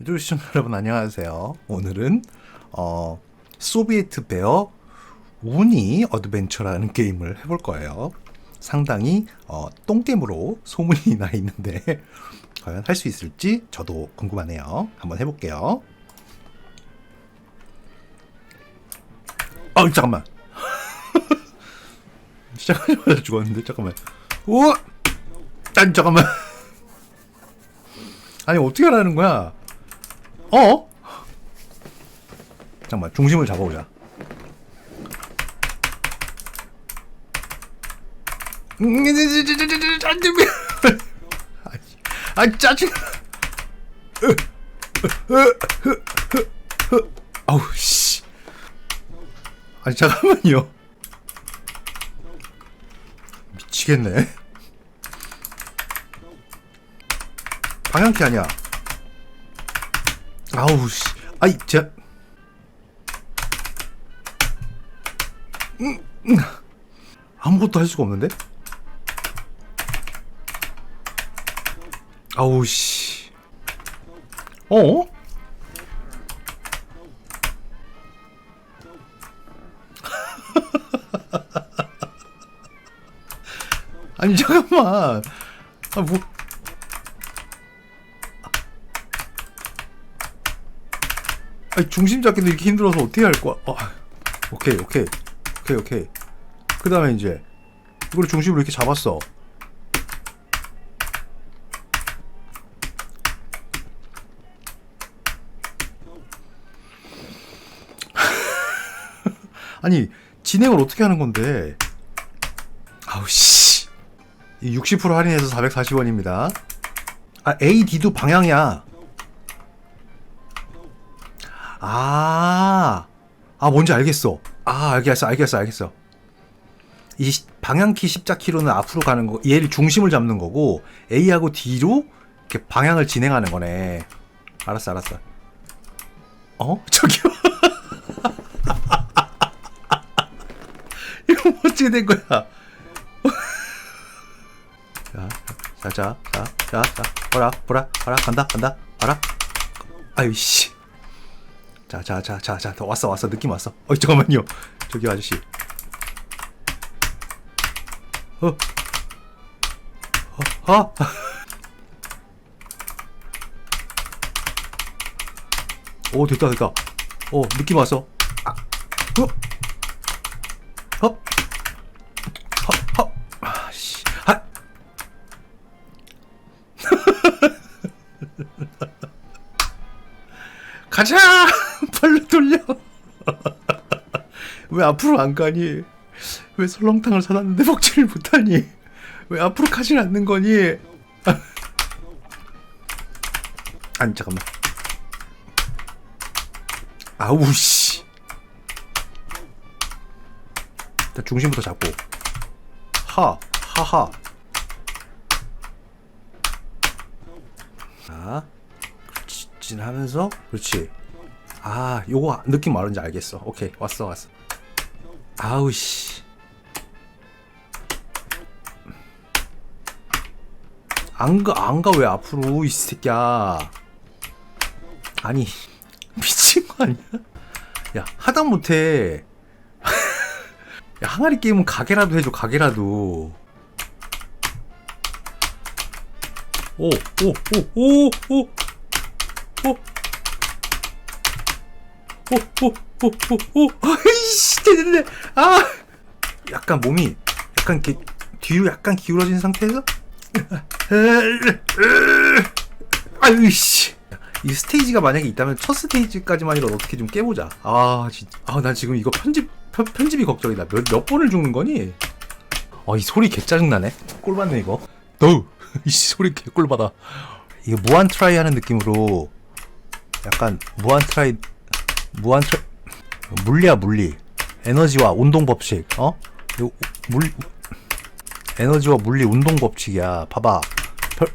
유튜브 시청자 여러분 안녕하세요. 오늘은 어, 소비에트 베어 우니 어드벤처라는 게임을 해볼 거예요. 상당히 어, 똥겜으로 소문이 나 있는데 과연 할 수 있을지 저도 궁금하네요. 한번 해볼게요. 아 잠깐만. 시작하자마자 죽었는데 잠깐만. 우와! 난 잠깐만. 아니 어떻게 하라는 거야? 어? 잠깐만 중심을 잡아보자. 아 짜증. 아우 씨. 아니 잠깐만요. 미치겠네. 방향키 아니야. 아우 씨. 아이 제 음, 음. 아무것도 할 수가 없는데? 아우 씨. 어? 아니 잠깐만. 아 뭐. 아니 중심 잡기도 이렇게 힘들어서 어떻게 할 거야? 어, 오케이 오케이 오케이 오케이. 그 다음에 이제 이걸 중심으로 이렇게 잡았어. 아니 진행을 어떻게 하는 건데? 아우 씨. 이60% 할인해서 440원입니다. 아 AD도 방향이야. 아, 아 뭔지 알겠어. 아 알겠어, 알겠어, 알겠어. 이 시- 방향키 십자키로는 앞으로 가는 거, 얘를 중심을 잡는 거고 A하고 D로 이렇게 방향을 진행하는 거네. 알았어, 알았어. 어? 저기요. 이거 뭐 어떻게 된 거야? 자, 자, 자, 자, 자, 자, 보라, 보라, 보라, 간다, 간다, 봐라. 아유 씨. 자, 자, 자, 자, 자, 더 왔어, 왔어, 느낌 왔어. 어, 잠깐만요. 저기 아저씨. 어, 어, 어. 오, 됐다, 됐다. 오, 느낌 왔어. 아, 어, 헛, 헛, 헛. 아, 씨, 아. 가자! 돌려! 왜 앞으로 안 가니? 왜 설렁탕을 사놨는데 먹지를 못하니? 왜 앞으로 가질 않는 거니? 아니, 잠깐만. 아우, 씨. 일단 중심부터 잡고. 하, 하하. 자, 직진하면서, 그렇지. 아, 요거 느낌 뭐는지 알겠어. 오케이, 왔어, 왔어. 아우 씨. 안 가, 안 가, 왜 앞으로, 이 새끼야. 아니, 미친 거 아니야? 야, 하다 못해. 야, 항아리 게임은 가게라도 해줘, 가게라도. 오, 오, 오, 오, 오, 오. 아이씨 되는데 아. 약간 몸이 약간 이렇게 뒤로 약간 기울어진 상태에서? 아유씨. 이 스테이지가 만약에 있다면 첫 스테이지까지만이라도 어떻게 좀 깨보자. 아 진짜 아나 지금 이거 편집 편, 편집이 걱정이다 몇, 몇 번을 죽는 거니? 어이 소리 개 짜증나네. 꼴 받네 이거. 너이 소리 개꼴 받아. 이거 무한 트라이 하는 느낌으로 약간 무한 트라이 무한 트라 물리야 물리. 에너지와 운동 법칙 어? 이거 물 에너지와 물리 운동 법칙이야. 봐봐. 별...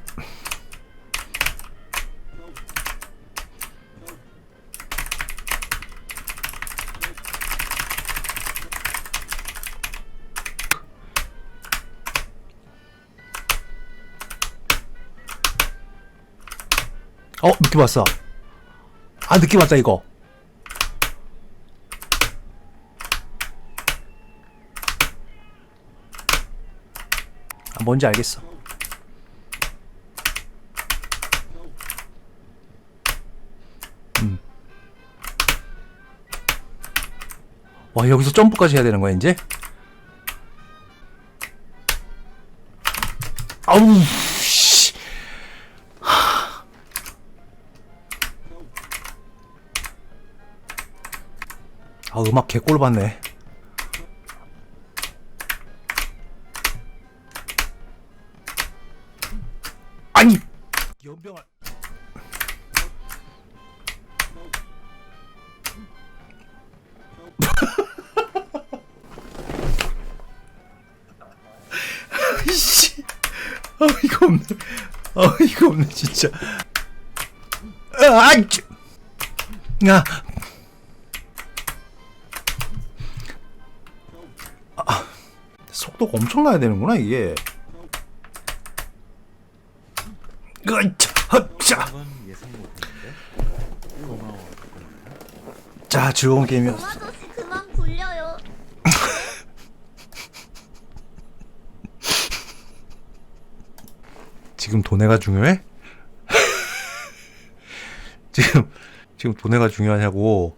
어 느낌 왔어. 아 느낌 왔다 이거 뭔지 알겠어 음. 와 여기서 점프까지 해야 되는 거야 이제? 아우 씨. 아 음악 개꼴 받네 연병아 씨. 아 이거 없네. 아 이거 없네 진짜. 아, 아. 아, 속도가 엄청 나야 되는구나 이게. 자. 자 즐거운 게임이었어. 그만 굴려요. 지금 돈해가 중요해? 지금 지금 돈해가 중요하냐고?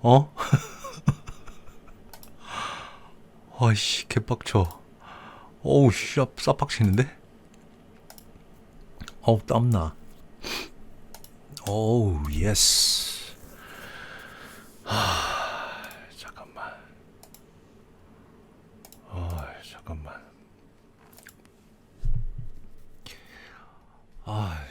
어? 아이씨 개빡쳐. 어우 씨 쌉빡치는데? 어우 땀나. 어우 예스. 하 잠깐만. 아 잠깐만. 아